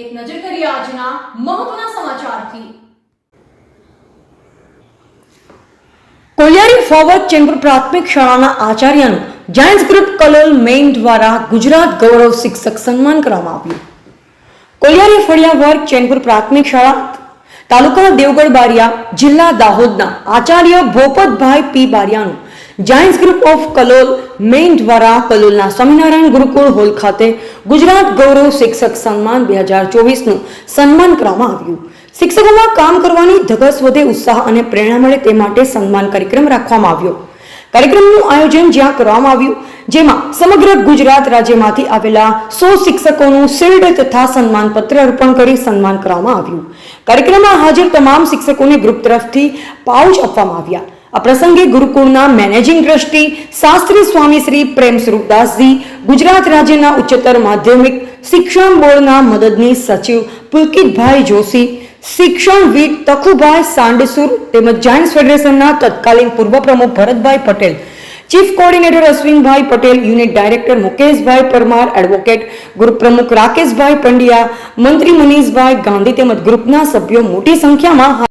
એક નજર કરીએ આજના મહત્વના સમાચારથી. કોલિયારી ફોરવર્ડ ચેમ્બર પ્રાથમિક શાળાના આચાર્યનું જાયન્સ ગ્રુપ કલોલ મેઇન દ્વારા ગુજરાત ગૌરવ શિક્ષક સન્માન કરવામાં આવ્યું. કોલિયારી ફળિયા વર્ગ ચેનપુર પ્રાથમિક શાળા, તાલુકાના દેવગઢ બારિયા, જિલ્લા દાહોદના આચાર્ય Bhopatbhai P બારિયાનું Giants group of Kalol main દ્વારા કલોલના સ્વામિનારાયણ ગુરુકુળ હોલ ખાતે ગુજરાત ગૌરવ શિક્ષક સન્માન બે હજાર ચોવીસનું સન્માન કરવામાં આવ્યું. શિક્ષકોમાં કામ કરવાની ધગસ વધે ઉત્સાહ અને પ્રેરણા મળે તે માટે સન્માન કાર્યક્રમ રાખવામાં આવ્યો. કાર્યક્રમનું આયોજન જ્યાં કરવામાં આવ્યું, જેમાં સમગ્ર ગુજરાત રાજ્યમાંથી આવેલા સો શિક્ષકોનું શિલ્ડ તથા સન્માનપત્ર અર્પણ કરી સન્માન કરવામાં આવ્યું. કાર્યક્રમમાં હાજર તમામ શિક્ષકોને ગ્રુપ તરફથી પાઉચ આપવામાં આવ્યા. આ પ્રસંગે ગુરુકુળના મેનેજિંગ ટ્રસ્ટી શાસ્ત્રી સ્વામી શ્રી પ્રેમ સ્વરૂપદાસજી, ગુજરાત રાજ્યના ઉચ્ચતર માધ્યમિક શિક્ષણ બોર્ડના મદદનીશ સચિવ પુલકિતભાઈ જોશી શિક્ષણવિદ તખુભાઈ સાંડસુર તેમજ જાયન્ટ્સ ફેડરેશનના તત્કાલીન પૂર્વ પ્રમુખ Bharatbhai Patel, chief coordinator Ashwinbhai Patel, unit director Mukeshbhai Parmar, advocate group પ્રમુખ રાકેશભાઈ પંડ્યા, મંત્રી મનીષભાઈ ગાંધી તેમજ ગ્રુપના સભ્યો મોટી સંખ્યામાં